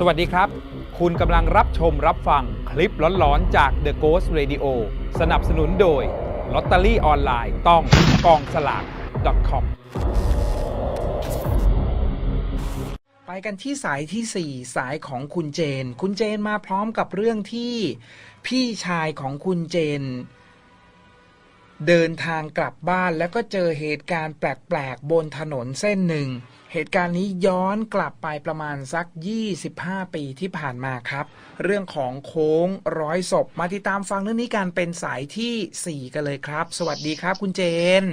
สวัสดีครับ คุณกำลังรับชมรับฟังคลิปหลอนๆ จาก The Ghost Radio สนับสนุนโดยลอตเตอรี่ออนไลน์ต้องกองสลาก .com ไปกันที่สายที่ 4 สายของคุณเจน คุณเจนมาพร้อมกับเรื่องที่พี่ชายของคุณเจน เดินทางกลับบ้านแล้วก็เจอเหตุการณ์แปลกๆ บนถนนเส้นหนึ่ง เหตุการณ์นี้ย้อนกลับไปประมาณสัก 25 ปีที่ผ่านมาครับ เรื่องของโค้งร้อยศพมาติดตามฟังเรื่องนี้กันเป็นสายทีสี่ 4 กันเลยครับ สวัสดีครับคุณเจน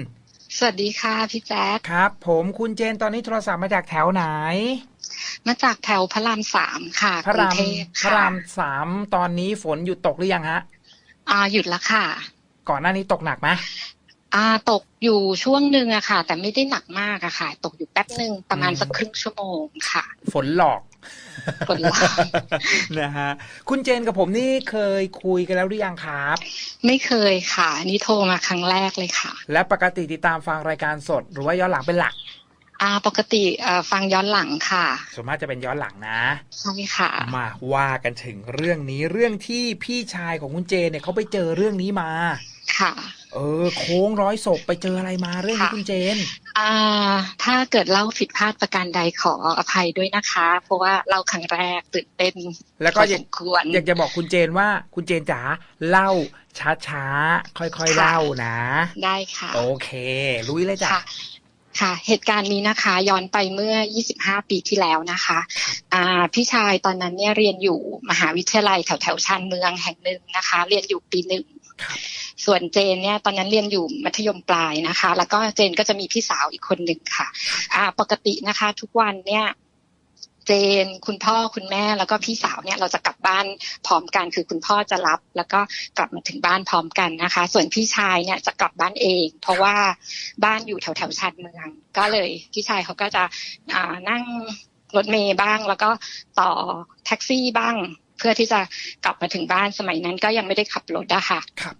สวัสดีค่ะพี่แจ๊คครับ ผมคุณเจนตอนนี้โทรศัพท์มาจากแถวไหน มาจากแถวพระรามสามค่ะพระกรุรางมเทพพระค่ะรามสามตอนนี้ฝนหยุดตกหรือยังฮะอ่าหยุดแล้วค่ะ ก่อนหน้านี้ตกหนักไหม อ่าตกอยู่ช่วงหนึ่งอะค่ะ แต่ไม่ได้หนักมากอะค่ะ ตกอยู่แป๊บหนึ่งประมาณสักครึ่งชั่วโมงค่ะ ฝนหลอกฝนหลอกนะฮะคุณเจนกับผมนี่เคยคุยกันแล้วหรือยังครับ ไม่เคยค่ะนี่โทรมาครั้งแรกเลยค่ะ และปกติติดตามฟังรายการสด หรือว่าย้อนหลังเป็นหลักอ่าปกติเอ่อฟังย้อนหลังค่ะส่วนมากจะเป็นย้อนหลังนะใช่ค่ะ มาว่ากันถึงเรื่องนี้เรื่องที่พี่ชายของคุณเจนเนี่ยเขาไปเจอเรื่องนี้มาค่ะ เออ โค้งร้อยศพไปเจออะไรมาเรื่องนี้ค่ะคุณเจน อ่า ถ้าเกิดเล่าผิดพลาดประการใดขออภัยด้วยนะคะ เพราะว่าเล่าครั้งแรกตื่นเต้น แล้วก็พออสยากมควรอยากจะบอกคุณเจนว่าคุณเจนจ๋าเล่าช้าๆ ค่อยๆค่ะเล่านะ ได้ค่ะ โอเค ลุยเลยจ้ะค่ะค่ะ เหตุการณ์นี้นะคะย้อนไปเมื่อ 25 ปีที่แล้วนะคะอ่าพี่ชายตอนนั้นเนี่ยเรียนอยู่มหาวิทยาลัยแถวแถวๆชานเมืองแห่งหนึ่งนะคะ เรียนอยู่ปีหนึ่งครับ ส่วนเจนเนี่ยตอนนั้นเรียนอยู่มัธยมปลายนะคะ แล้วก็เจนก็จะมีพี่สาวอีกคนหนึ่งค่ะ อ่า ปกตินะคะ ทุกวันเนี่ยเจนคุณพ่อคุณแม่แล้วก็พี่สาวเนี่ยเราจะกลับบ้านพร้อมกันคือคุณพ่อจะรับ แล้วก็กลับมาถึงบ้านพร้อมกันนะคะ ส่วนพี่ชายเนี่ยจะกลับบ้านเอง เพราะว่าบ้านอยู่แถวแถวชานเมือง ก็เลยพี่ชายเขาก็จะนั่งรถเมย์บ้าง แล้วก็ต่อแท็กซี่บ้าง เพื่อที่จะกลับมาถึงบ้านสมัยนั้นก็ยังไม่ได้ขับรถอะค่ะครับ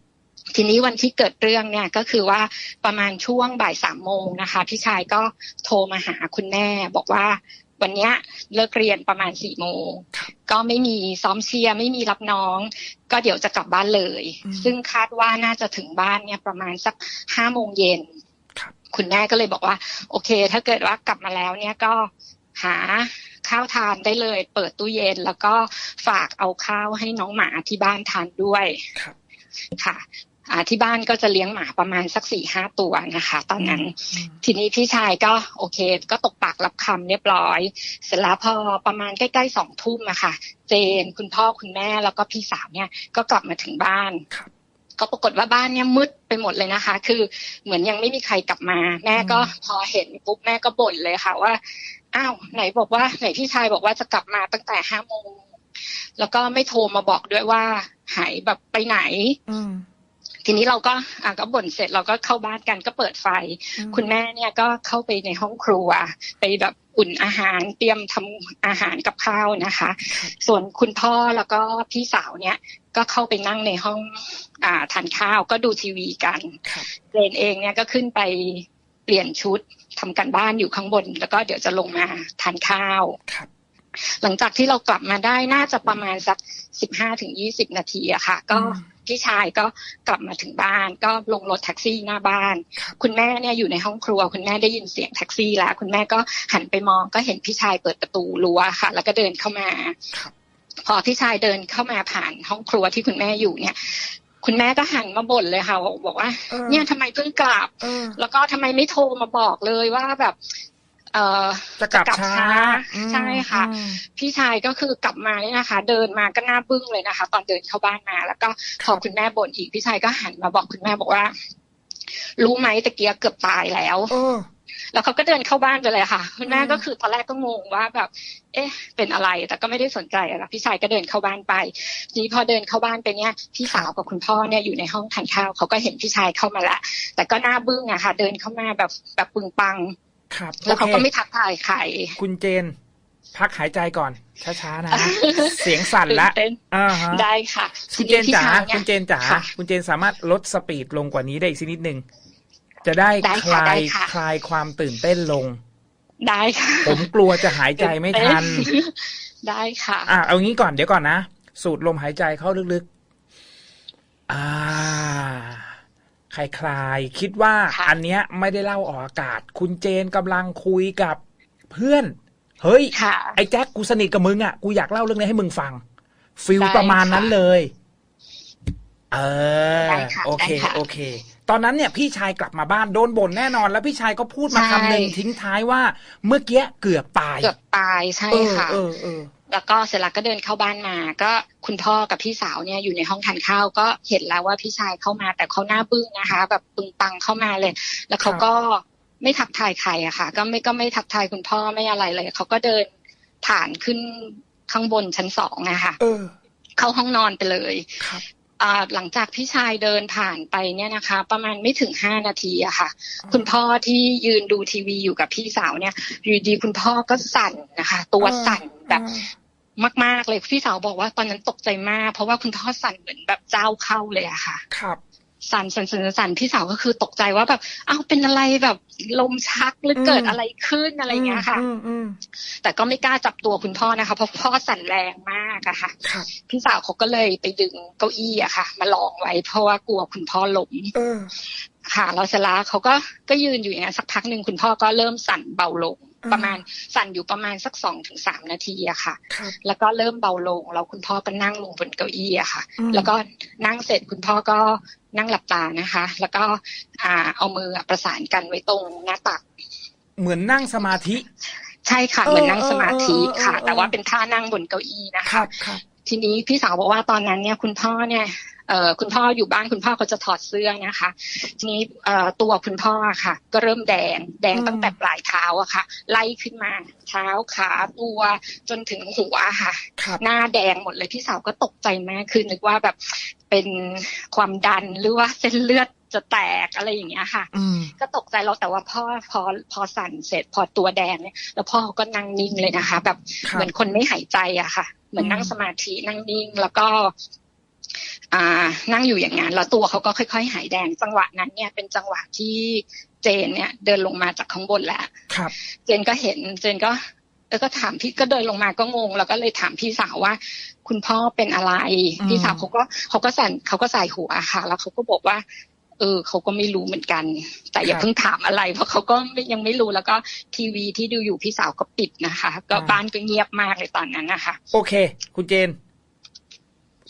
ทีนี้วันที่เกิดเรื่องเนี่ยก็คือว่าประมาณช่วงบ่ายสามโมงนะคะ พี่ชายก็โทรมาหาคุณแม่บอกว่าวันเนี้ยเลิกเรียนประมาณสี่โมงก็ไม่มีซ้อมเชียร์ไม่มีรับน้อง ก็เดี๋ยวจะกลับบ้านเลยอืมซึ่งคาดว่าน่าจะถึงบ้านเนี่ยประมาณสักห้าโมงเย็นครับคุณแม่ก็เลยบอกว่า โอเค ถ้าเกิดว่ากลับมาแล้วเนี่ยก็หาข้าวทานได้เลย เปิดตู้เย็น แล้วก็ฝากเอาข้าวให้น้องหมาที่บ้านทานด้วยครับค่ะอ่า ที่บ้านก็จะเลี้ยงหมาประมาณสักสี่ห้าตัวนะคะ ตอนนั้น ทีนี้พี่ชายก็โอเค ก็ตกปากรับคำเรียบร้อย เสร็จแล้วพอประมาณใกล้ๆสองทุ่มอะค่ะ เจนคุณพ่อคุณแม่แล้วก็พี่สาวเนี่ยก็กลับมาถึงบ้านครับก็ปรากฏว่าบ้านเนี่ยมืดไปหมดเลยนะคะ คือเหมือนยังไม่มีใครกลับมา แม่ก็อืมพอเห็นปุ๊บแม่ก็บ่นเลยค่ะว่าอ้าวไหนบอกว่าไหนพี่ชายบอกว่าจะกลับมาตั้งแต่ห้าโมงแล้วก็ไม่โทรมาบอกด้วยว่าหายแบบไปไหนอืม ทีนี้เราก็อะก็บ่นเสร็จเราก็เข้าบ้านกันก็เปิดไฟอืมคุณแม่เนี่ยก็เข้าไปในห้องครัว ไปแบบอุ่นอาหารเตรียมทำอาหารกับข้าวนะคะ ส่วนคุณพ่อแล้วก็พี่สาวเนี่ยก็เข้าไปนั่งในห้องอ่าทานข้าวก็ดูทีวีกันครับเจนเองเนี่ยก็ขึ้นไปเปลี่ยนชุดทำกันบ้านอยู่ข้างบน แล้วก็เดี๋ยวจะลงมาทานข้าวครับ หลังจากที่เรากลับมาได้น่าจะประมาณสักสิบห้าถึงยี่สิบนาทีอะค่ะ ก็อืมพี่ชายก็กลับมาถึงบ้าน ก็ลงรถแท็กซี่หน้าบ้านครับคุณแม่เนี่ยอยู่ในห้องครัว คุณแม่ได้ยินเสียงแท็กซี่แล้ว คุณแม่ก็หันไปมองก็เห็นพี่ชายเปิดประตูรั้วค่ะ แล้วก็เดินเข้ามาครับพอพี่ชายเดินเข้ามาผ่านห้องครัวที่คุณแม่อยู่เนี่ยคุณแม่ก็หันมาบ่นเลยค่ะบอกว่าออเนี่ยทำไมเพิ่งกลับเออแล้วก็ทำไมไม่โทรมาบอกเลยว่าแบบ เออจะกลับช้าอืมใช่ค่ะอืมพี่ชายก็คือกลับมาเนี่ยนะคะ เดินมาก็หน้าบึ้งเลยนะคะ ตอนเดินเข้าบ้านมา แล้วก็พอคุณแม่บ่นอีกพี่ชายก็หันมาบอกคุณแม่บอกว่า รู้ไหมตะเกียเกือบตายแล้วเออแล้วเขาก็เดินเข้าบ้านไปเลยค่ะ คุณแม่อืมก็คือตอนแรกก็งงว่าแบบ เอ๊ะ เป็นอะไรแต่ก็ไม่ได้สนใจอะค่ะพี่ชายก็เดินเข้าบ้านไปทีนี้พอเดินเข้าบ้านไปเนี่ย พี่สาวกับคุณพ่อเนี่ยอยู่ในห้องทานข้าวเขาก็เห็นพี่ชายเข้ามาละแต่ก็หน้าบึ้งอะค่ะ เดินเข้ามาแบบแบบปึงปัง ครับแล้วเขาโอก็คไม่ทักทายใครคุณเจน พักหายใจก่อน ช้าๆนะ เสียงสั่นละตื่นเต้นอ่าฮะได้ค่ะคุณเจนจ๋าทีพี่ชยยคุณเจนจ๋าค่ะคุณเจนสามารถลดสปีดลงกว่านี้ได้อีกสักนิดนึงจะได้ได้คค่ะลาได้ยค่ะคลายความตื่นเต้นลง ได้ค่ะ ผมกลัวจะหายใจไม่ทันตื่เต้ได้ค่ะ อะเอางี้ก่อนเดี๋ยวก่อนนะ สูดลมหายใจเข้าลึกๆ อ่า คลายคลายๆ คิดว่าค่ะอันเนี้ยไม่ได้เล่าออกอากาศ คุณเจนกำลังคุยกับเพื่อน เฮ้ยค่ะไอ้แจ็คกูสนิทกับมึงอะ กูอยากเล่าเรื่องนี้ให้มึงฟัง ฟิลได้ประมาณนั้นค่ะเลย เออได้ค่ะโอเคได้ค่ะโอเค ตอนนั้นเนี่ยพี่ชายกลับมาบ้านโดนบ่นแน่นอน แล้วพี่ชายก็พูดมาใช่คำหนึ่งทิ้งท้ายว่า เมื่อกี้เกือบตายเกือบตายใช่เออค่ะเออเออแล้วก็เสร็จแล้วก็เดินเข้าบ้านมา ก็คุณพ่อกับพี่สาวเนี่ยอยู่ในห้องทานข้าวก็เห็นแล้วว่าพี่ชายเข้ามาแต่เขาหน้าบึ้งนะคะ แบบปึงปังเข้ามาเลย แล้วเขาก็ไม่ทักทายใครอะค่ะ ก็ไม่ก็ไม่ทักทายคุณพ่อไม่อะไรเลยเขาก็เดินผ่านขึ้นข้างบนชั้นสองนะคะเออเข้าห้องนอนไปเลยครับอ่า หลังจากพี่ชายเดินผ่านไปเนี่ยนะคะ ประมาณไม่ถึงห้านาทีอะค่ะ คุณพ่อที่ยืนดูทีวีอยู่กับพี่สาวเนี่ย อยู่ดีคุณพ่อก็สั่นนะคะ ตัวสั่นแบบมาก ๆ เลยพี่สาวบอกว่าตอนนั้นตกใจมาก เพราะว่าคุณพ่อสั่นเหมือนแบบเจ้าเข้าเลยอะค่ะ ครับ สั่นสั่นสั่นสั่นพี่สาวก็คือตกใจว่าแบบอ้าวเป็นอะไรแบบลมชักหรือเกิดอืมอะไรขึ้นอะไรเงี้ยค่ะอืมอืมแต่ก็ไม่กล้าจับตัวคุณพ่อนะคะเพราะพ่อสั่นแรงมากอะค่ะครับพี่สาวเขาก็เลยไปดึงเก้าอี้อะค่ะ มาลองไว้เพราะว่ากลัวคุณพ่อล้มเออค่ะแล้วเสร็จแล้วเขาก็ก็ยืนอยู่อย่างนั้นสักพักหนึ่งคุณพ่อก็เริ่มสั่นเบาลงอืม ประมาณสั่นอยู่ประมาณสักสองถึงสามนาทีอะค่ะครับแล้วก็เริ่มเบาลงแล้วคุณพ่อก็นั่งลงบนเก้าอี้อะค่ะอืมแล้วก็นั่งเสร็จคุณพ่อก็นั่งหลับตานะคะ แล้วก็อ่าเอามือประสานกันไว้ตรงหน้าตัก เหมือนนั่งสมาธิ ใช่ค่ะเออเหมือนนั่งสมาธิเออเออค่ะเออแต่ว่าเป็นท่านั่งบนเก้าอี้นะครัคะบครับทีนี้พี่สาวบอกว่าตอนนั้นเนี่ยคุณพ่อเนี่ยเอ่อคุณพ่ออยู่บ้านคุณพ่อเขาจะถอดเสื้อนะคะ ทีนี้เอ่อตัวคุณพ่ออะค่ะ ก็เริ่มแดงแดงอืมตั้งแต่ปลายเท้าอะค่ะ ไล่ขึ้นมาเท้าขาตัวจนถึงหัวค่ะครับหน้าแดงหมดเลยพี่สาวก็ตกใจมากคือนึกว่าแบบเป็นความดันหรือว่าเส้นเลือดจะแตกอะไรอย่างเงี้ยค่ะอืมก็ตกใจแล้วแต่ว่าพ่อพอพอสั่นเสร็จพอตัวแดงเนี่ยแล้วพ่อก็นั่งนิ่งเลยนะคะ แบบครับเหมือนคนไม่หายใจอะค่ะ เหมือนนั่งอืมสมาธินั่งนิ่งแล้วก็อ่า นั่งอยู่อย่างนั้นแล้วตัวเขาก็ค่อย ๆ หายแดง จังหวะนั้นเนี่ยเป็นจังหวะที่เจนเนี่ย เดินลงมาจากข้างบนแล้วครับ เจนก็เห็น เจนก็เออก็ถามพี่ก็เดินลงมาก็งง แล้วก็เลยถามพี่สาวว่า คุณพ่อเป็นอะไรอืมพี่สาวเขาก็เขาก็สั่นเขาก็ใส่หัวค่ะ แล้วเขาก็บอกว่า เออเขาก็ไม่รู้เหมือนกัน แต่อย่าเพิ่งถามอะไร เพราะเขาก็ไม่ยังไม่รู้แล้วก็ทีวีที่ดูอยู่พี่สาวก็ปิดนะคะ ก็บ้านก็เงียบมากเลยตอนนั้นนะคะ โอเค คุณเจน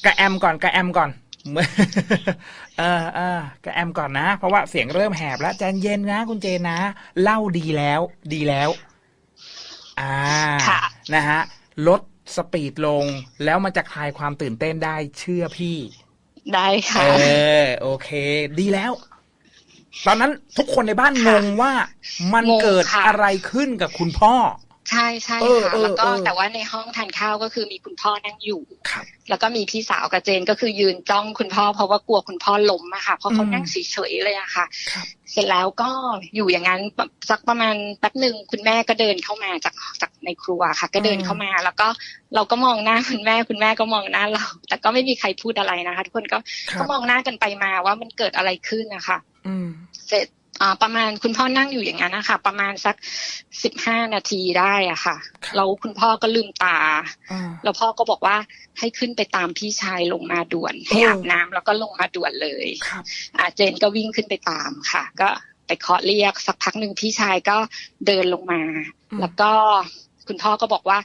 กระแอมก่อนกระแอมก่อนเหมือนเออเออกระแอมก่อนนะ เพราะว่าเสียงเริ่มแหบแล้วใจเย็นนะคุณเจนนะเล่าดีแล้ว ดีแล้ว อ่าค่ะนะฮะลดสปีดลง แล้วมันจะคลายความตื่นเต้นได้เชื่อพี่ ได้ค่ะ เออ โอเค ดีแล้ว ตอนนั้นทุกคนในบ้านงงว่ามันงงเกิดค่ะอะไรขึ้นกับคุณพ่อ ใช่ใช่เออค่ะเออแล้วก็เออแต่ว่าในห้องทานข้าวก็คือมีคุณพ่อนั่งอยู่ครับแล้วก็มีพี่สาวกับเจนก็คือยืนจ้องคุณพ่อเพราะว่ากลัวคุณพ่อล้มอะค่ะ เพราะเขาอืมนั่งเฉยๆเลยอะค่ะครับเสร็จแล้วก็อยู่อย่างนั้นแบบสักประมาณแป๊บหนึ่งคุณแม่ก็เดินเข้ามาจากจากในครัวค่ะ ก็เดินเข้ามา แล้วก็เราก็มองหน้าคุณแม่คุณแม่ก็มองหน้าเรา แต่ก็ไม่มีใครพูดอะไรนะคะ ทุกคนก็ครัก็บมองหน้ากันไปมาว่ามันเกิดอะไรขึ้นนะคะอืมเสร็จอ่า ประมาณคุณพ่อนั่งอยู่อย่างนั้นนะคะประมาณสักสิบห้านาทีได้อะค่ะครับแล้วคุณพ่อก็ลืมตาอ่าแล้วพ่อก็บอกว่าให้ขึ้นไปตามพี่ชายลงมาด่วน ให้เออออาบน้ำแล้วก็ลงมาด่วนเลยครับอาเจนก็วิ่งขึ้นไปตามค่ะ ก็ไปเคาะเรียกสักพักหนึ่งพี่ชายก็เดินลงมาอืมแล้วก็คุณพ่อก็บอกว่า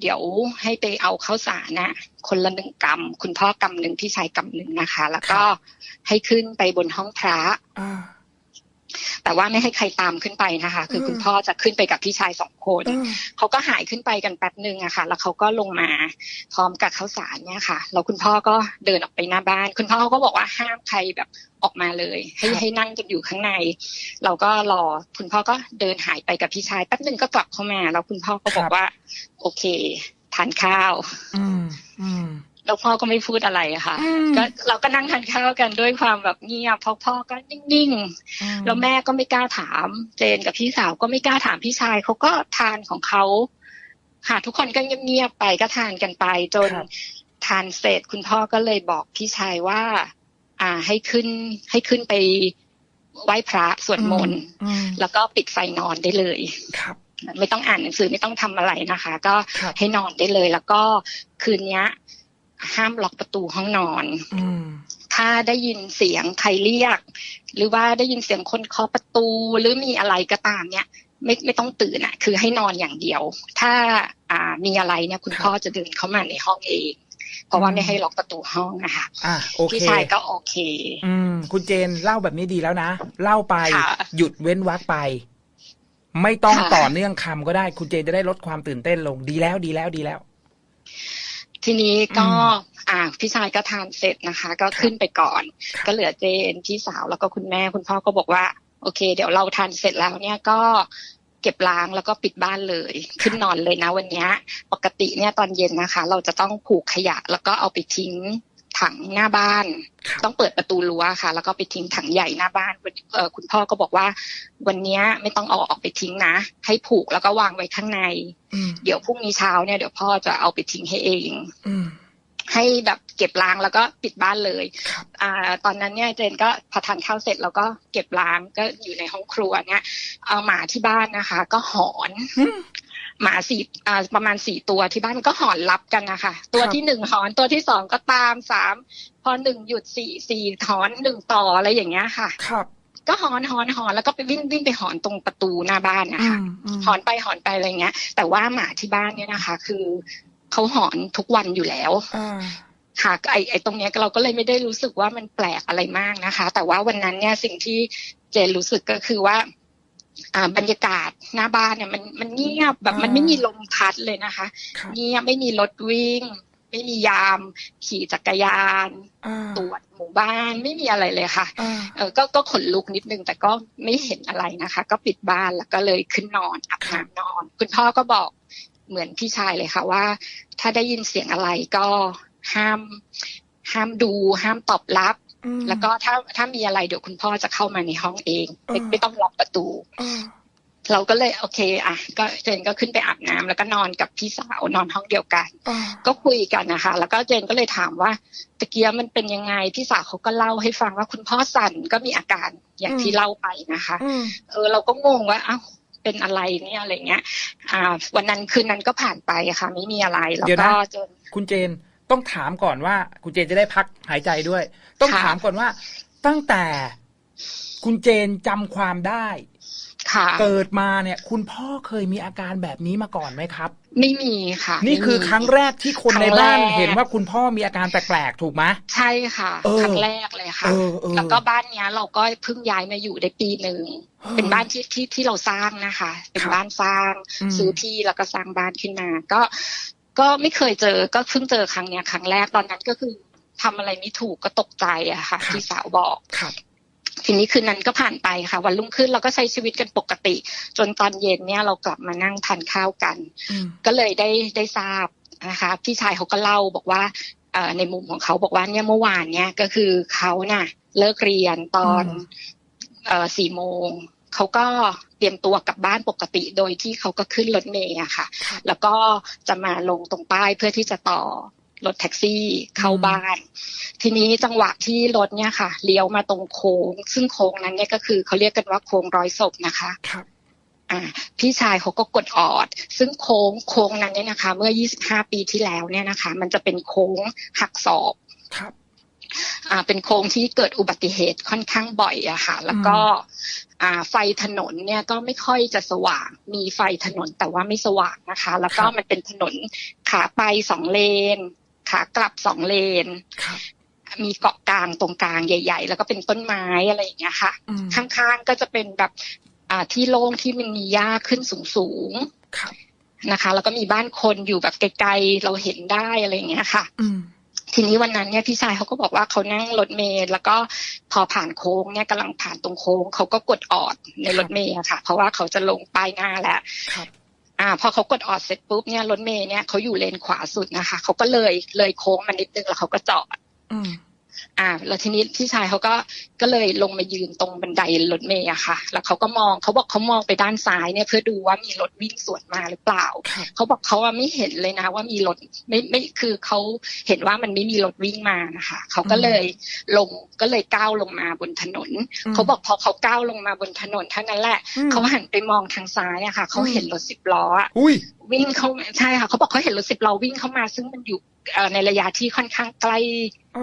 เดี๋ยวให้ไปเอาข้าวสารนะคนละหนึ่งกำคุณพ่อกำหนึ่งพี่ชายกำหนึ่งนะคะ แล้วก็ให้ขึ้นไปบนห้องพระอ่า แต่ว่าไม่ให้ใครตามขึ้นไปนะคะ คืออืมคุณพ่อจะขึ้นไปกับพี่ชายสองคนเออเขาก็หายขึ้นไปกันแป๊บหนึ่งอะค่ะ แล้วเขาก็ลงมาพร้อมกับข้าวสารเนี่ยค่ะแล้วคุณพ่อก็เดินออกไปหน้าบ้าน คุณพ่อก็บอกว่าห้ามใครแบบออกมาเลย ให้ครับให้นั่งกันอยู่ข้างใน เราก็รอคุณพ่อก็เดินหายไปกับพี่ชายแป๊บหนึ่งก็กลับเข้ามา แล้วคุณพ่อก็บอกว่า โอเค ทานข้าว อืมอืม แล้วพ่อก็ไม่พูดอะไรอะค่ะอืมก็เราก็นั่งทานข้าวกันด้วยความแบบเงียบเพราะพ่อก็นิ่งๆแล้วแม่ก็ไม่กล้าถาม เจนกับพี่สาวก็ไม่กล้าถามพี่ชายเขาก็ทานของเขาค่ะทุกคนก็เงียบๆไปก็ทานกันไป จนครับทานเสร็จคุณพ่อก็เลยบอกพี่ชายว่า อ่าให้ขึ้นให้ขึ้นไปไหว้พระสวดมนต์อืมแล้วก็ปิดไฟนอนได้เลยครับไม่ต้องอ่านหนังสือไม่ต้องทำอะไรนะคะ ก็ครับให้นอนได้เลย แล้วก็คืนเนี้ย ห้ามล็อกประตูห้องนอนอืมถ้าได้ยินเสียงใครเรียก หรือว่าได้ยินเสียงคนเคาะประตูหรือมีอะไรก็ตามเนี่ยไม่ไม่ต้องตื่นอะคือให้นอนอย่างเดียว ถ้าอ่ามีอะไรเนี่ย คุณครับพ่อจะเดินเข้ามาในห้องเอง เพราะว่าอืมไม่ให้ล็อกประตูห้องนะคะอะโอเคพี่ชายก็โอเค อืม คุณเจนเล่าแบบนี้ดีแล้วนะ เล่าไปค่ะหยุดเว้นวรรคไป ไม่ต้องค่ะต่อเนื่องคำก็ได้ คุณเจนจะได้ลดความตื่นเต้นลงดีแล้วดีแล้วดีแล้ว ทีนี้ก็อืมอ่าพี่ชายก็ทานเสร็จนะคะ ก็ขึ้นไปก่อนครับก็เหลือเจนพี่สาวแล้วก็คุณแม่คุณพ่อก็บอกว่า โอเค เดี๋ยวเราทานเสร็จแล้วเนี่ยก็เก็บล้างแล้วก็ปิดบ้านเลย ขึ้นนอนเลยนะวันเนี้ยปกติเนี่ยตอนเย็นนะคะ เราจะต้องผูกขยะแล้วก็เอาไปทิ้ง ถังหน้าบ้านครับต้องเปิดประตูรั้วค่ะ แล้วก็ไปทิ้งถังใหญ่หน้าบ้านเอ่อคุณพ่อก็บอกว่า วันเนี้ยไม่ต้องเอาออกไปทิ้งนะ ให้ผูกแล้วก็วางไว้ข้างในอืมเดี๋ยวพรุ่งนี้เช้าเนี่ยเดี๋ยวพ่อจะเอาไปทิ้งให้เองอืมให้แบบเก็บล้างแล้วก็ปิดบ้านเลยครับอ่า ตอนนั้นเนี่ยเจนก็พอทานข้าวเสร็จแล้วก็เก็บล้างก็อยู่ในห้องครัวเนี่ย เอาหมาที่บ้านนะคะ ก็หอนอืม หมาสี่อ่าประมาณสี่ตัวที่บ้านก็หอนรับกันนะคะตัวครับที่หนึ่งหอนตัวที่สองก็ตามสามพอหนึ่งหยุดสี่สี่หอนหนึ่งต่ออะไรอย่างเงี้ยค่ะ ครับ ก็หอนหอนหอนแล้วก็ไปวิ่งวิ่งไปหอนตรงประตูหน้าบ้านนะคะอืมอืมหอนไปหอนไปอะไรเงี้ย แต่ว่าหมาที่บ้านเนี่ยนะคะ คือเขาหอนทุกวันอยู่แล้วอ่าค่ะไอไอตรงเนี้ยเราก็เลยไม่ได้รู้สึกว่ามันแปลกอะไรมากนะคะ แต่ว่าวันนั้นเนี่ยสิ่งที่เจนรู้สึกก็คือว่าอ่า บรรยากาศหน้าบ้านเนี่ยมันมันเงียบแบบมันไม่มีลมพัดเลยนะคะครับเงียบไม่มีรถวิ่ง ไม่มียาม ขี่จักรยานอ่าตรวจหมู่บ้านไม่มีอะไรเลยค่ะอ่าเออก็ก็ขนลุกนิดนึงแต่ก็ไม่เห็นอะไรนะคะ ก็ปิดบ้านแล้วก็เลยขึ้นนอนอาบน้ำนอน คุณพ่อก็บอกเหมือนพี่ชายเลยค่ะว่า ถ้าได้ยินเสียงอะไรก็ห้ามห้ามดูห้ามตอบรับอืม แล้วก็ถ้าถ้ามีอะไรเดี๋ยวคุณพ่อจะเข้ามาในห้องเอง ไม่อ่าไม่ต้องล็อกประตูอ่าเราก็เลยโอเค อะ ก็เจนก็ขึ้นไปอาบน้ำแล้วก็นอนกับพี่สาวนอนห้องเดียวกันอ่าก็คุยกันนะคะ แล้วก็เจนก็เลยถามว่าตะเกียบมันเป็นยังไงพี่สาวเขาก็เล่าให้ฟังว่าคุณพ่อสั่นก็มีอาการอย่างที่เล่าไปนะคะอืมเออเราก็งงว่าอ้าวเป็นอะไรเนี่ยอะไรเงี้ย อ่า วันนั้นคืนนั้นก็ผ่านไปอะค่ะ ไม่มีอะไรแล้วเดี๋ยวก็นะจนคุณเจน ต้องถามก่อนว่า คุณเจนจะได้พักหายใจด้วย ต้องค่ะถามก่อนว่า ตั้งแต่คุณเจนจำความได้ค่ะเกิดมาเนี่ย คุณพ่อเคยมีอาการแบบนี้มาก่อนไหมครับ ไม่มีค่ะ นี่คือไม่มีครั้งแรกที่คนครั้งในบ้านแรกเห็นว่าคุณพ่อมีอาการแปลกๆถูกไหมใช่ค่ะเออครั้งแรกเลยค่ะเออเออแล้วก็บ้านเนี้ย เราก็เพิ่งย้ายมาอยู่ได้ปีหนึ่งเป็นบ้านที่ที่ที่เราสร้างนะคะ เป็นครับบ้านสร้างอืมซื้อที่แล้วก็สร้างบ้านขึ้นมา ก็ ก็ไม่เคยเจอก็เพิ่งเจอครั้งเนี้ยครั้งแรกตอนนั้นก็คือทำอะไรไม่ถูกก็ตกใจอะค่ะครับที่สาวบอกครับทีนี้คืนนั้นก็ผ่านไปค่ะ วันรุ่งขึ้นเราก็ใช้ชีวิตกันปกติ จนตอนเย็นเนี่ยเรากลับมานั่งทานข้าวกันอืมก็เลยได้ได้ทราบนะคะพี่ชายเขาก็เล่าบอกว่าเอ่อในมุมของเขาบอกว่าเนี่ยเมื่อวานเนี่ยก็คือเขาน่ะ เลิกเรียนตอนอืมเอ่อสี่โมงเขาก็ เตรียมตัวกลับบ้านปกติโดยที่เขาก็ขึ้นรถเมล์อะค่ะครับแล้วก็จะมาลงตรงป้ายเพื่อที่จะต่อรถแท็กซี่เข้าอืมบ้าน ทีนี้จังหวะที่รถเนี่ยค่ะเลี้ยวมาตรงโค้ง ซึ่งโค้งนั้นเนี่ยก็คือเขาเรียกกันว่าโค้งร้อยศพนะคะครับอ่าพี่ชายเขาก็กดออด ซึ่งโค้งโค้งนั้นเนี่ยนะคะ เมื่อ 25 ปีที่แล้วเนี่ยนะคะ มันจะเป็นโค้งหักศอกครับอ่าเป็นโค้งที่เกิดอุบัติเหตุค่อนข้างบ่อยอะค่ะ แล้วก็อ่า ไฟถนนเนี่ยก็ไม่ค่อยจะสว่าง มีไฟถนนแต่ว่าไม่สว่างนะคะ แล้วก็ครับมันเป็นถนนขาไปสองเลน ขากลับสองเลนครับมีเกาะกลางตรงกลางใหญ่ ๆ แล้วก็เป็นต้นไม้อะไรอย่างเงี้ยค่ะอืมข้างๆก็จะเป็นแบบอ่าที่โล่งที่มันมีหญ้าขึ้นสูงๆครับนะคะ แล้วก็มีบ้านคนอยู่แบบไกลๆเราเห็นได้อะไรอย่างเงี้ยค่ะอืม ทีนี้วันนั้นเนี่ยพี่ชายเขาก็บอกว่าเขานั่งรถเมล์แล้วก็พอผ่านโค้งเนี่ยกำลังผ่านตรงโค้งเขาก็กดออดในรถเมล์อะค่ะ เพราะว่าเขาจะลงป้ายหน้าแล้วครับอ่าพอเขากดออดเสร็จปุ๊บเนี่ยรถเมล์เนี่ยเขาอยู่เลนขวาสุดนะคะเขาก็เลยเลยโค้งมานิดนึงแล้วเขาก็จอดอืม อ่า แล้วทีนี้พี่ชายเขาก็ก็เลยลงมายืนตรงบันไดรถเมย์อะค่ะ แล้วเขาก็มองเขาบอกเขามองไปด้านซ้ายเนี่ยเพื่อดูว่ามีรถวิ่งสวนมาหรือเปล่าครับเขาบอกเขาว่าไม่เห็นเลยนะ ว่ามีรถไม่ไม่คือเขาเห็นว่ามันไม่มีรถวิ่งมานะคะเขาก็เลยลงก็เลยก้าวลงมาบนถนนอืมเขาบอกพอเขาก้าวลงมาบนถนนเท่านั้นแหละอืมเขาหันไปมองทางซ้ายอะค่ะเขาอืมเห็นรถสิบล้ออะอุ้ยวิ่งเข้ามาใช่ค่ะเขาบอกเขาเห็นรถสิบล้อวิ่งเข้ามา ซึ่งมันอยู่เอ่อในระยะที่ค่อนข้างใกล้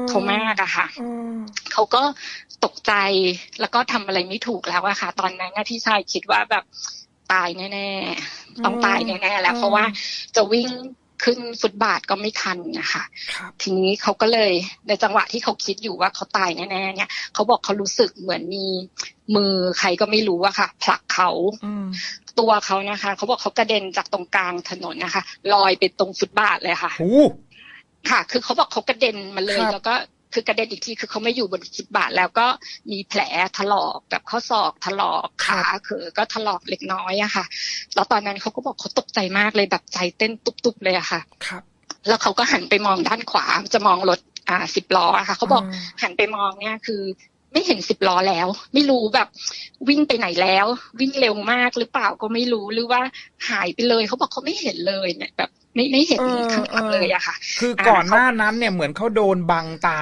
เขามากอะค่ะอืมเขาก็ตกใจแล้วก็ทำอะไรไม่ถูกแล้วอะค่ะ ตอนนั้นน่ะพี่ชายคิดว่าแบบตายแน่ๆต้องตายแน่ๆแล้ว เพราะว่าจะวิ่งขึ้นฟุตบาทก็ไม่ทันนะคะครับทีนี้เขาก็เลยในจังหวะที่เขาคิดอยู่ว่าเขาตายแน่ๆเนี่ยเขาบอกเขารู้สึกเหมือนมีมือใครก็ไม่รู้อะค่ะ ผลักเขาอืมตัวเขานะคะ เขาบอกเขากระเด็นจากตรงกลางถนนนะคะ ลอยไปตรงฟุตบาทเลยค่ะหู ค่ะ คือเขาบอกเขากระเด็นมาเลยครับแล้วก็คือกระเด็นอีกทีคือเขาไม่อยู่บนฟุตบาทแล้วก็มีแผลถลอกแบบข้อศอกถลอกขาเขอก็ถลอกเล็กน้อยอะค่ะแล้วตอนนั้นเขาก็บอกเขาตกใจมากเลยแบบใจเต้นตุบๆเลยอะค่ะครับ แล้วเขาก็หันไปมองด้านขวาจะมองรถอ่าสิบล้ออะค่ะเขาบอกอืมหันไปมองเนี่ยคือ ไม่เห็นสิบล้อแล้ว ไม่รู้แบบวิ่งไปไหนแล้ว วิ่งเร็วมากหรือเปล่าก็ไม่รู้หรือว่าหายไปเลยเขาบอกเขาไม่เห็นเลยเนี่ยแบบไม่ไม่เห็นเออข้างหลังเออเลยอะค่ะ คือก่อนหน้านั้นเนี่ยเหมือนเขาโดนบังตา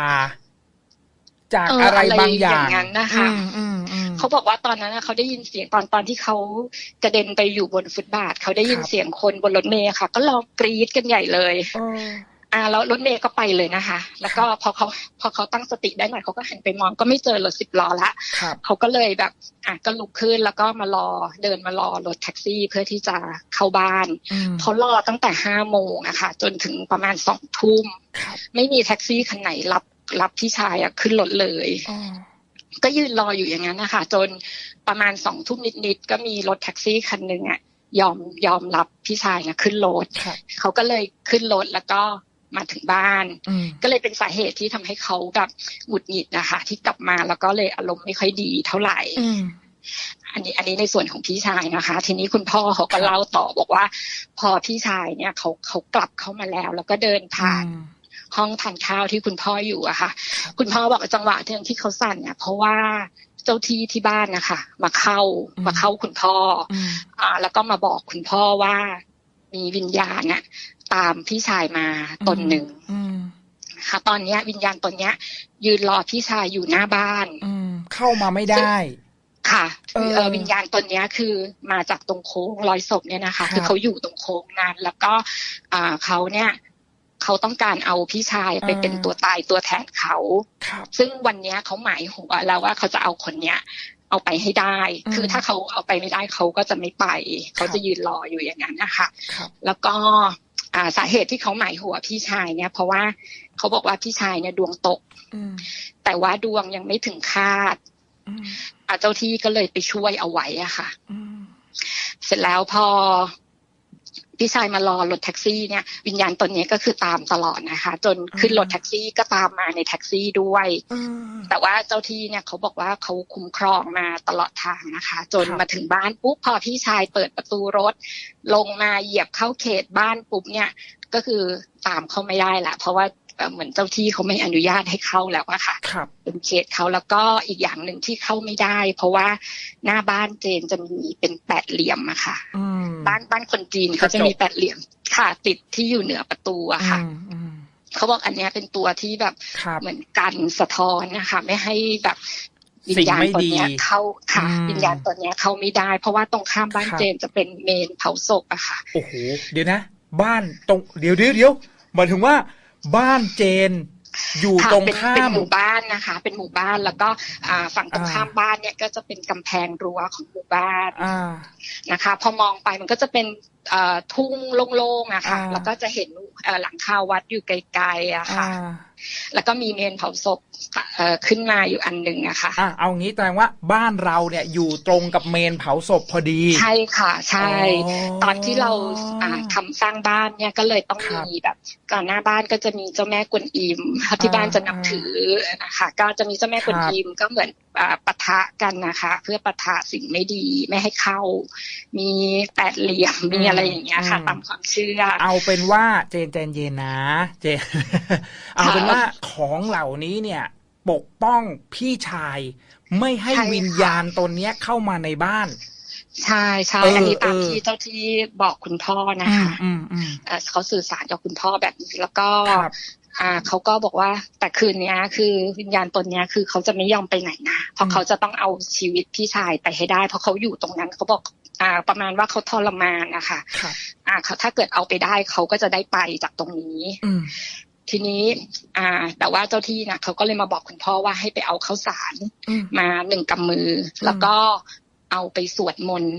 จากเออออะไรบางอย่าอะไรอย่างงนั้นนะคะอืมอืมอืมเขาบอกว่าตอนนั้นน่ะเขาได้ยินเสียงตอนตอนที่เขากระเด็นไปอยู่บนฟุตบาทเขาได้ยินครับเสียงคนบนรถเมล์ค่ะ ก็ร้องกรี๊ดกันใหญ่เลยเอออ่าแล้วรถเมล์ก็ไปเลยนะคะ แล้วก็พอเขาพอเขาตั้งสติได้หน่อยเขาก็หันไปมองก็ไม่เจอรถสิบล้อละครับเขาก็เลยแบบอะก็ลุกขึ้นแล้วก็มารอเดินมารอรถแท็กซี่เพื่อที่จะเข้าบ้านอืมเขารอตั้งแต่ห้าโมงอะค่ะ จนถึงประมาณสองทุ่มครับไม่มีแท็กซี่คันไหนรับรับพี่ชายอะขึ้นรถเลยอ๋อก็ยืนรออยู่อย่างนั้นนะคะจนประมาณสองทุ่มนิดๆก็มีรถแท็กซี่คันหนึ่งอะยอมยอมรับพี่ชายนะขึ้นรถครับเขาก็เลยขึ้นรถแล้วก็ มาถึงบ้านอืมก็เลยเป็นสาเหตุที่ทำให้เขาแบบหงุดหงิดนะคะ ที่กลับมาแล้วก็เลยอารมณ์ไม่ค่อยดีเท่าไหร่อืมอันนี้อันนี้ในส่วนของพี่ชายนะคะ ทีนี้คุณพ่อเขาก็เล่าต่อบอกว่า พอพี่ชายเนี่ยเขาเขากลับเข้ามาแล้ว แล้วก็เดินผ่านอืมห้องทานข้าวที่คุณพ่ออยู่อะค่ะครับคุณพ่อบอกว่าจังหวะที่ที่เขาสั่นเนี่ยเพราะว่าเจ้าที่ที่บ้านนะคะมาเข้าอืมมาเข้าคุณพ่ออืมอ่า แล้วก็มาบอกคุณพ่อว่ามีวิญญาณน่ะ ตามพี่ชายมาตนหนึ่งอืมค่ะตอนเนี้ย วิญญาณตนเนี้ย ยืนรอพี่ชายอยู่หน้าบ้าน อืมเข้ามาไม่ได้ค่ะเออเออวิญญาณตนเนี้ยคือมาจากตรงโค้งรอยศพเนี่ยนะครัคะบคือเขาอยู่ตรงโค้งนั้น แล้วก็อ่าเขาเนี่ยเขาต้องการเอาพี่ชายไปเป็นตัวตายตัวแทนเขาครับซึ่งวันเนี้ยเขาหมายหัวแล้วว่าเขาจะเอาคนเนี้ย เอาไปให้ได้อืมคือถ้าเขาเอาไปไม่ได้เขาก็จะไม่ไป เขาจะยืนรออยู่อย่างนั้นนะคะครับแล้วก็อ่าสาเหตุที่เขาหมายหัวพี่ชายเนี่ย เพราะว่าเขาบอกว่าพี่ชายเนี่ยดวงตกอืมแต่ว่าดวงยังไม่ถึงคาดอืมอ่าเจ้าที่ก็เลยไปช่วยเอาไว้อะค่ะอืมเสร็จแล้วพอ พี่ชายมารอรถแท็กซี่เนี่ยวิญญาณตนเนี้ยก็คือตามตลอดนะคะ จนขึ้นรถแท็กซี่ก็ตามมาในแท็กซี่ด้วยอืมแต่ว่าเจ้าที่เนี่ยเขาบอกว่าเขาคุ้มครองมาตลอดทางนะคะ จนครับมาถึงบ้านปุ๊บพอพี่ชายเปิดประตูรถ ลงมาเหยียบเข้าเขตบ้านปุ๊บเนี่ยก็คือตามเขาไม่ได้ละเพราะว่า เอ่อเหมือนเจ้าที่เขาไม่อนุญาตให้เข้าแล้วอะค่ะครับเป็นเขตเขาแล้วก็อีกอย่างหนึ่งที่เข้าไม่ได้ เพราะว่าหน้าบ้านเจนจะมีเป็นแปดเหลี่ยมอะค่ะอืมบ้านบ้านคนจีนกเขาระจกจะมีแปดเหลี่ยมค่ะติดที่อยู่เหนือประตูอะค่ะอืมอืมเขาบอกอันเนี้ยเป็นตัวที่แบบครับเหมือนกันสะท้อนนะคะ ไม่ให้แบบวิญญาณสิ่งไม่ตัวดีเนี้ยเข้าค่ะอืมวิญญาณตัวเนี้ยเข้าไม่ได้ เพราะว่าตรงข้ามบ้านครับเจนจะเป็นเมนเผาศพอะค่ะ โอ้โห เดี๋ยวนะ บ้านตรงเดี๋ยวเดี๋ยวเดี๋ยวหมายถึงว่า บ้านเจน อยู่ค่ะตรงเป็นข้าเป็นมหมู่บ้านนะคะ เป็นหมู่บ้านแล้วก็อ่าฝั่งตรงอ่าข้ามบ้านเนี่ยก็จะเป็นกำแพงรั้วของหมู่บ้านอ่านะคะ พอมองไปมันก็จะเป็นเอ่อทุ่งโล่งๆอะค่ะอ่าแล้วก็จะเห็นเอ่อหลังคาวัดอยู่ไกลๆอะค่ะอ่า แล้วก็มีเมนเผาศพเอ่อขึ้นมาอยู่อันหนึ่งอะค่ะอะเอางี้แสดงว่าบ้านเราเนี่ยอยู่ตรงกับเมนเผาศพพอดี ใช่ค่ะ ใช่อ๋อตอนที่เราอ่าทำสร้างบ้านเนี่ยก็เลยต้องครับมีแบบก่อนหน้าบ้านก็จะมีเจ้าแม่กวนอิมที่บ้านจะนับถือนะคะก็จะมีเจ้าแม่กวนอิมก็เหมือนอ่า ปะทะกันนะคะ เพื่อปะทะสิ่งไม่ดีไม่ให้เข้า มีแปดเหลี่ยมมีอะไรอย่างเงี้ยค่ะ ตามความเชื่อ เอาเป็นว่าเจนใจเย็นนะ เจน เอาเป็นว่าของเหล่านี้เนี่ย ปกป้องพี่ชายไม่ให้ใช่ค่ะวิญญาณตนเนี้ยเข้ามาในบ้านใช่ใช่เอออัอันนี้ตามเออที่เจ้าที่บอกคุณพ่อนะอืมคะอืมอืมเอ่อเขาสื่อสารกับคุณพ่อแบบนี้แล้วก็ครับ อ่าเขาก็บอกว่าแต่คืนเนี้ยคือวิญญาณตนเนี้ยคือเขาจะไม่ยอมไปไหนนะเพราะเขาจะต้องเอาชีวิตพี่ชายไปให้ได้ เพราะเขาอยู่ตรงนั้นเขาบอกอ่าประมาณว่าเขาทรมานนะคะครับอ่าเขาถ้าเกิดเอาไปได้เขาก็จะได้ไปจากตรงนี้อืมทีนี้ อ่า แต่ว่าเจ้าที่นะเขาก็เลยมาบอกคุณพ่อว่าให้ไปเอาข้าวสารอืมมาหนึ่งกำมืออแล้วก็เอาไปสวดมนต์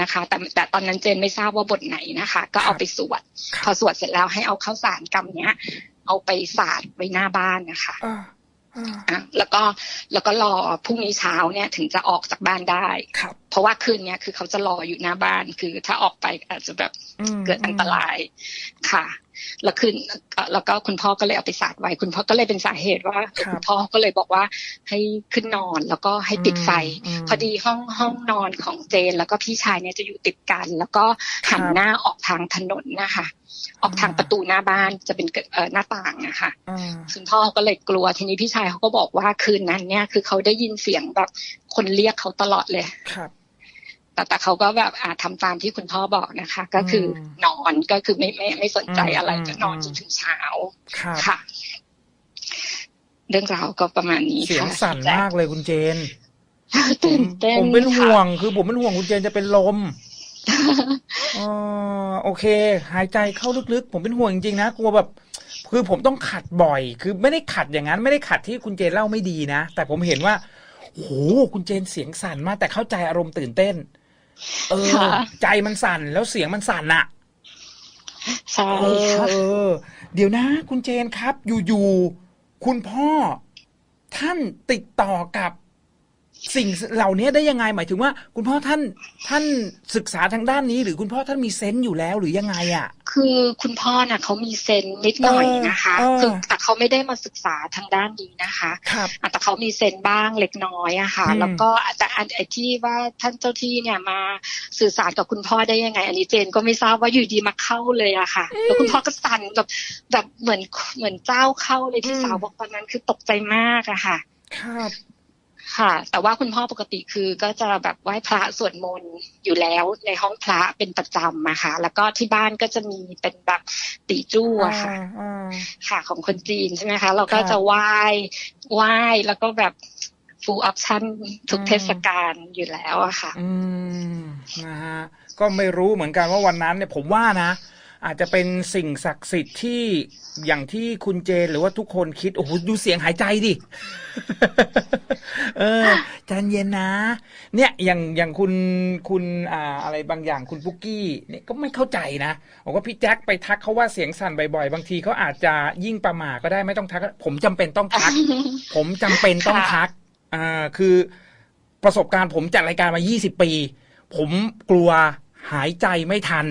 นะคะ แต่แต่ตอนนั้นเจนไม่ทราบว่าบทไหนนะคะ ก็เอาไปสวดครับพอสวดเสร็จแล้วให้เอาข้าวสารกำเนี้ย เอาไปสาดไว้หน้าบ้านนะคะอ่าอ่าอะแล้วก็แล้วก็รอพรุ่งนี้เช้าเนี่ยถึงจะออกจากบ้านได้ครับเพราะว่าคืนเนี้ยคือเขาจะรออยู่หน้าบ้าน คือถ้าออกไปอาจจะแบบมเกิดอันตรายค่ะ แล้วคืนเอ่อแล้วก็คุณพ่อก็เลยเอาไปสาดไว้ คุณพ่อก็เลยเป็นสาเหตุว่าเออคุณพ่อก็เลยบอกว่าให้ขึ้นนอนแล้วก็ให้ปิดไฟมพอดีห้องห้องนอนของเจน แล้วก็พี่ชายเนี่ยจะอยู่ติดกัน แล้วก็หันครับหน้าออกทางถนนนะคะออกทางประตูหน้าบ้านจะเป็นเกิดเอ่อหน้าต่างนะคะอ่าคุณพ่อก็เลยกลัวทีนี้พี่ชายเขาก็บอกว่าคืนนั้นเนี่ยคือเขาได้ยินเสียงแบบคนเรียกเขาตลอดเลยครับ แต่แต่เขาก็แบบอ่าทำตามที่คุณพ่อบอกนะคะ ก็คืออมนอนก็คือไม่ไม่ไม่สนใจอะไรอืมก็นอนอืมจนถึงเช้าครับค่ะ เรื่องราวก็ประมาณนี้เสียงค่ะสั่นมากเลยคุณเจนตื่นเต้นผมเป็นค่ะห่วงคือผมเป็นห่วงคุณเจนจะเป็นลมเออโอเค หายใจเข้าลึกๆ ผมเป็นห่วงจริงๆนะกลัวแบบ คือผมต้องขัดบ่อย คือไม่ได้ขัดอย่างนั้น ไม่ได้ขัดที่คุณเจนเล่าไม่ดีนะ แต่ผมเห็นว่าโหคุณเจนเสียงสั่นมากแต่เข้าใจอารมณ์ตื่นเต้น เออค่ะใจมันสั่นแล้วเสียงมันสั่นอะใช่เออค่ะเออ เดี๋ยวนะ คุณเจนครับ อยู่ๆคุณพ่อ ท่านติดต่อกับ สิ่งเหล่านี้ได้ยังไงหมายถึงว่า คุณพ่อท่านท่านศึกษาทางด้านนี้ หรือคุณพ่อท่านมีเซนต์อยู่แล้วหรือยังไงอะ คือคุณพ่อน่ะเขามีเซนส์นิดหน่อยนะคะเออเออคือแต่เขาไม่ได้มาศึกษาทางด้านนี้นะคะครับอะแต่เขามีเซนส์บ้างเล็กน้อยอะค่ะอืมแล้วก็แต่อันไอ้ที่ว่าท่านเจ้าที่เนี่ยมาสื่อสารกับคุณพ่อได้ยังไง อันนี้เจนก็ไม่ทราบว่าอยู่ดีมาเข้าเลยอะค่ะ แล้วคุณพ่อก็สั่นแบบแบบเหมือนเหมือนเจ้าเข้าเลยพี่สาวบอกตอนนั้นคือตกใจมากอะค่ะ ครับ ค่ะ แต่ว่าคุณพ่อปกติคือก็จะแบบไหว้พระสวดมนต์อยู่แล้วในห้องพระเป็นประจำอะค่ะ แล้วก็ที่บ้านก็จะมีเป็นแบบตีจู้อะค่ะอ่าค่ะของคนจีนใช่ไหมคะ เราก็ครับจะไหว้ไหว้แล้วก็แบบ full option ทุกอืมเทศกาลอยู่แล้วอะค่ะ อืมนะฮะก็ไม่รู้เหมือนกันว่าวันนั้นเนี่ยผมว่านะ อาจจะเป็นสิ่งศักดิ์สิทธิ์ที่อย่างที่คุณเจนหรือว่าทุกคนคิด โอ้โหดูเสียงหายใจดิ เออใจเย็นนะ เนี่ยอย่างอย่างคุณคุณอ่าอะไรบางอย่างคุณปุ๊กกี้เนี่ยก็ไม่เข้าใจนะบอกว่าพี่แจ็คไปทักเขาว่าเสียงสั่นบ่อยๆ บางทีเขาอาจจะยิ่งประหมาก็ได้ไม่ต้องทัก ผมจำเป็นต้องทัก ผมจำเป็นต้องทักอ่าคือประสบการณ์ผมจัดรายการมา 20 ปี ผมกลัวหายใจไม่ทัน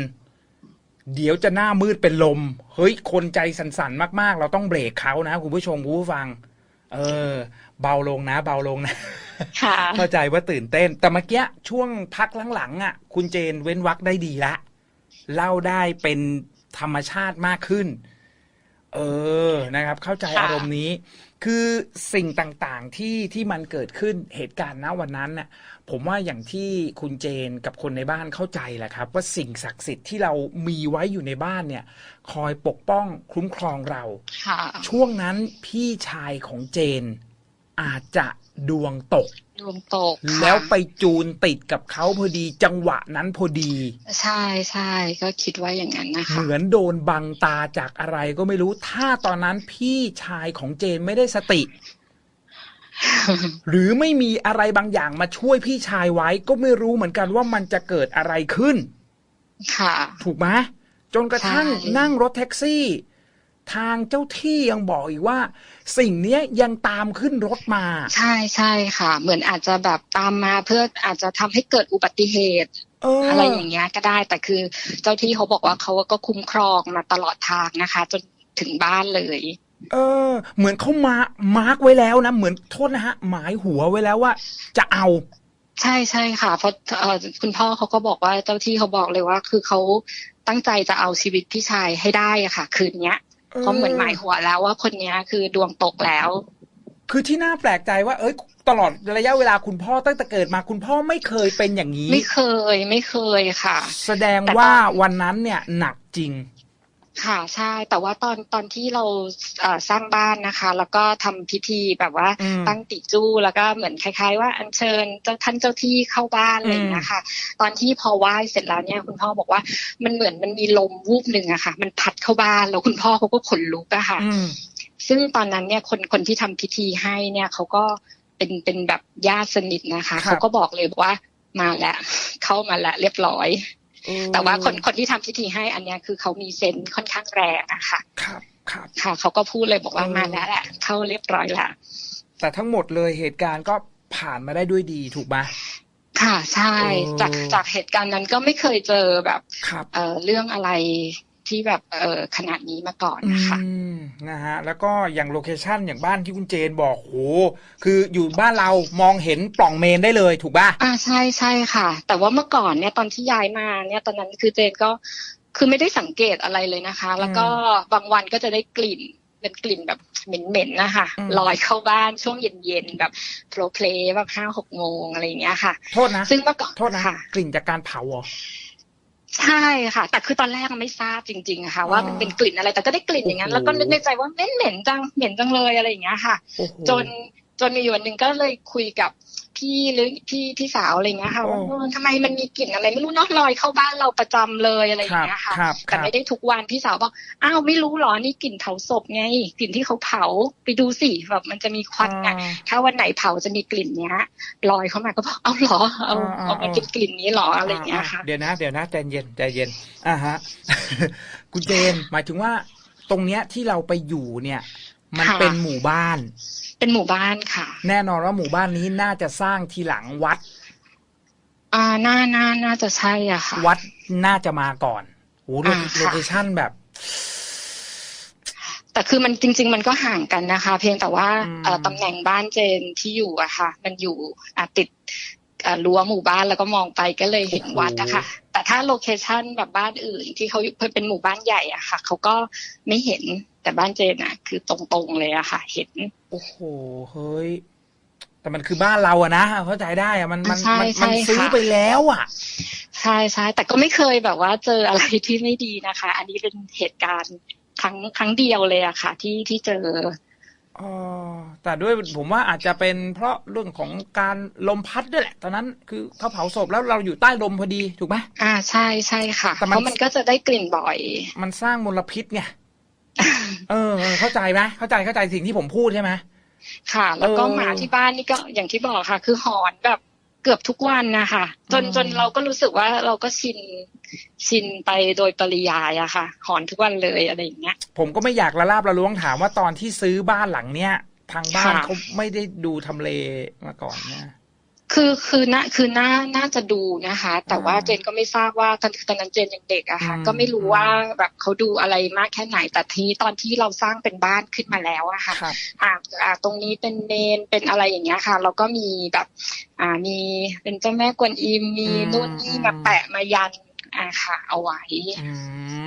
เดี๋ยวจะหน้ามืดเป็นลม เฮ้ย คนใจสั่นๆ มากๆ เราต้องเบรกเขานะ คุณผู้ชม คุณผู้ฟัง เออ เบาลงนะเบาลงนะค่ะเข้าใจว่าตื่นเต้น แต่เมื่อกี้ช่วงพักหลังๆอะ คุณเจนเว้นวักได้ดีละเล่าได้เป็นธรรมชาติมากขึ้น เออนะครับ เข้าใจค่ะอารมณ์นี้ คือสิ่งต่างๆที่ที่มันเกิดขึ้นเหตุการณ์ณวันนั้นน่ะ ผมว่าอย่างที่คุณเจนกับคนในบ้านเข้าใจแหละครับ ว่าสิ่งศักดิ์สิทธิ์ที่เรามีไว้อยู่ในบ้านเนี่ย คอยปกป้องคุ้มครองเราค่ะช่วงนั้นพี่ชายของเจน อาจจะดวงตก ดวงตกค่ะแล้วไปจูนติดกับเขาพอดีจังหวะนั้นพอดี ใช่ใช่ก็คิดว่าอย่างนั้นนะเหคะมือนโดนบังตาจากอะไรก็ไม่รู้ ถ้าตอนนั้นพี่ชายของเจนไม่ได้สติ หรือไม่มีอะไรบางอย่างมาช่วยพี่ชายไว้ก็ไม่รู้เหมือนกันว่ามันจะเกิดอะไรขึ้น ค่ะ ถูกไหมจนกระทั่งใช่นั่งรถแท็กซี่ ทางเจ้าที่ยังบอกอีกว่า สิ่งเนี้ยยังตามขึ้นรถมา ใช่ใช่ค่ะ เหมือนอาจจะแบบตามมาเพื่ออาจจะทำให้เกิดอุบัติเหตุเออออะไรอย่างเงี้ยก็ได้แต่คือเจ้าที่เขาบอกว่าเขาก็คุ้มครองมาตลอดทางนะคะ จนถึงบ้านเลย เออ เหมือนเขามามาร์กไว้แล้วนะเหมือนโทษนะฮะ หมายหัวไว้แล้วว่า จะเอาใช่ใช่ค่ะ เพราะเอ่อคุณพ่อเขาก็บอกว่าเจ้าที่เขาบอกเลยว่า คือเขาตั้งใจจะเอาชีวิตพี่ชายให้ได้อะค่ะ คืนเนี้ย เขาเหมือนหมายหัวแล้วว่าคนเนี้ยคือดวงตกแล้ว คือที่น่าแปลกใจว่า เอ้ย ตลอดระยะเวลาคุณพ่อตั้งแต่เกิดมาคุณพ่อไม่เคยเป็นอย่างนี้ ไม่เคยไม่เคยค่ะ แสดงแต่ว่าตอนวันนั้นเนี่ยหนักจริง ค่ะใช่แต่ว่าตอนตอนที่เราเอ่อสร้างบ้านนะคะ แล้วก็ทำพิธีแบบว่าอืมตั้งติจู้แล้วก็เหมือนคล้าย ๆ ว่าอัญเชิญเจ้าท่านเจ้าที่เข้าบ้านอะไรอย่างเงี้ยค่ะ ตอนที่พอไหว้เสร็จแล้วเนี่ยคุณพ่อบอกว่ามันเหมือนมันมีลมวูบหนึ่งอะค่ะ มันพัดเข้าบ้านแล้วคุณพ่อเขาก็ขนลุกอะค่ะอืมซึ่งตอนนั้นเนี่ยคนคนที่ทำพิธีให้เนี่ยเขาก็เป็นเป็นแบบญาติสนิทนะคะครับเขาก็บอกเลยบอกว่ามาแล้วเข้ามาแล้วเรียบร้อย แต่ว่าคนคนที่ทำพิธีให้อันเนี้ยคือเขามีเซนส์ค่อนข้างแรงอะค่ะครับครับค่ะเขาก็พูดเลยบอกว่าเออมาแล้วแหละเข้าเรียบร้อยแล้วแต่ทั้งหมดเลยเหตุการณ์ก็ผ่านมาได้ด้วยดีถูกไหมค่ะใช่เออจากจากเหตุการณ์นั้นก็ไม่เคยเจอแบบครับเอ่อเรื่องอะไร ที่แบบเอ่อขนาดนี้มาก่อนนะคะอืมนะฮะแล้วก็อย่างโลเคชันอย่างบ้านที่คุณเจนบอกโหคืออยู่บ้านเรามองเห็นปล่องเมนได้เลยถูกป่ะอ่าใช่ใช่ค่ะ แต่ว่าเมื่อก่อนเนี่ยตอนที่ย้ายมาเนี่ยตอนนั้นคือเจนก็คือไม่ได้สังเกตอะไรเลยนะคะ แล้วก็บางวันก็จะได้กลิ่นเป็นกลิ่นแบบเหม็นๆนะคะอืมลอยเข้าบ้านช่วงเย็นๆแบบโผล่เพลแบบห้าหกโมงอะไรอย่างเงี้ยค่ะ โทษนะ ซึ่งเมื่อก่อนโทษนะค่ะกลิ่นจากการเผาเหรอ ใช่ค่ะ แต่คือตอนแรกไม่ทราบจริงๆอะค่ะ ว่ามันเป็นกลิ่นอะไรแต่ก็ได้กลิ่นอย่างนั้นโอ้โหแล้วก็นึกในใจว่าเหม็นเหม็นจังเหม็นจังเลยอะไรอย่างเงี้ยค่ะโอ้โหจนจนมีอยู่วันหนึ่งก็เลยคุยกับ พี่หรือพี่พี่สาวอะไรอย่างเงี้ยค่ะว่าโอ้เออทำไมมันมีกลิ่นอะไรไม่รู้เนอะลอยเข้าบ้านเราประจำเลยอะไรอย่างเงี้ยค่ะครับคแต่รับไม่ได้ทุกวันพี่สาวบอกอ้าวไม่รู้เหรอนี่กลิ่นเผาศพไงกลิ่นที่เขาเผาไปดูสิแบบมันจะมีควันไงอ่าถ้าวันไหนเผาจะมีกลิ่นเนี้ยลอยเข้ามาก็บอกเอาเหรอเอาอ่าเอามันเป็นกลิ่นนี้เหรออะไรอย่างเงี้ยค่ะเดี๋ยวนะเดี๋ยวนะใจเย็นใจเย็นอ่าฮะคุณเจนหมายถึงว่าตรงเนี้ยที่เราไปอยู่เนี่ย มันค่ะเป็นหมู่บ้าน เป็นหมู่บ้านค่ะ แน่นอนว่าหมู่บ้านนี้น่าจะสร้างทีหลังวัด อ่าน่าน่าน่าจะใช่อะค่ะ วัดน่าจะมาก่อนโอ้โหอ่าค่ะโลเคชั่นแบบ แต่คือมันจริง ๆ มันก็ห่างกันนะคะ เพียงแต่ว่าอืมเอ่อตำแหน่งบ้านเจนที่อยู่อะค่ะ มันอยู่อะติดอะ รั้วหมู่บ้านแล้วก็มองไปก็เลยเห็นวัดอะค่ะแต่ถ้าโลเคชันแบบบ้านอื่นที่เขาเป็นหมู่บ้านใหญ่อะค่ะเขาก็ไม่เห็นแต่บ้านเจนอะคือตรงๆเลยอะค่ะ เห็น โอ้โหเฮ้ยแต่มันคือบ้านเราอะนะเข้าใจได้อะมันมันใช่มันใช่มันซื้อค่ะไปแล้วอะใช่ใช่แต่ก็ไม่เคยแบบว่าเจออะไรที่ไม่ดีนะคะ อันนี้เป็นเหตุการณ์ครั้งครั้งเดียวเลยอะค่ะ ที่ที่เจอ อ๋อแต่ด้วยผมว่าอาจจะเป็นเพราะเรื่องของการลมพัดด้วยแหละ ตอนนั้นคือเขาเผาศพแล้วเราอยู่ใต้ลมพอดีถูกไหมอ่าใช่ใช่ค่ะแต่เพมันราะมันก็จะได้กลิ่นบ่อย มันสร้างมลพิษไงเออเออ เข้าใจไหมเข้าใจเข้าใจสิ่งที่ผมพูดใช่ไหมค่ะ แล้วก็เออหมาที่บ้านนี่ก็อย่างที่บอกค่ะ คือหอนแบบ เกือบทุกวันนะคะจนอืมจนเราก็รู้สึกว่าเราก็ชินชินไปโดยปริยายอะค่ะ หอนทุกวันเลยอะไรอย่างเงี้ย ผมก็ไม่อยากละลาบละล้วงถามว่าตอนที่ซื้อบ้านหลังเนี้ยทางบ้านค่ะเขาไม่ได้ดูทำเลมาก่อนนะ คือคือน่าคือน่าน่าจะดูนะคะ แต่ว่าอ่าเจนก็ไม่ทราบว่าตอนตอนนั้นเจนยังเด็กอะค่ะอืมก็ไม่รู้ว่าแบบเขาดูอะไรมากแค่ไหนแต่ทีนี้ตอนที่เราสร้างเป็นบ้านขึ้นมาแล้วอะค่ะครับอ่าอ่าตรงนี้เป็นเมนเป็นอะไรอย่างเงี้ยค่ะแล้วก็มีแบบ อ่ามีเป็นเจ้าแม่กวนอิมมีอืมนู่นนี่มาแปะมายัน อ่าค่ะเอาไว้อื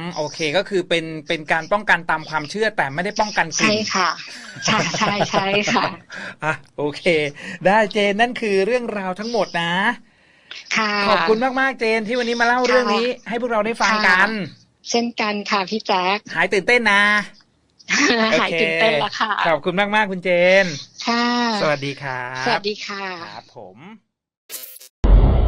มโอเคก็คือเป็นเป็นการป้องกันตามความเชื่อแต่ไม่ได้ป้องกันกใช่ลิ่นค่ะใช่ใช่ใช่ค่ะอะโอเค ได้เจนนั่นคือเรื่องราวทั้งหมดนะค่ะขอบคุณมากๆเจนที่วันนี้มาเล่าเรื่องนี้ ให้พวกเราได้ฟังกัน เช่นกันค่ะพี่แจ๊คหายตื่นเต้นนะหายตื่นเต้นแล้วค่ะ ขอบคุณมากๆคุณเจน ค่ะ สวัสดีครับ สวัสดีค่ะครับผม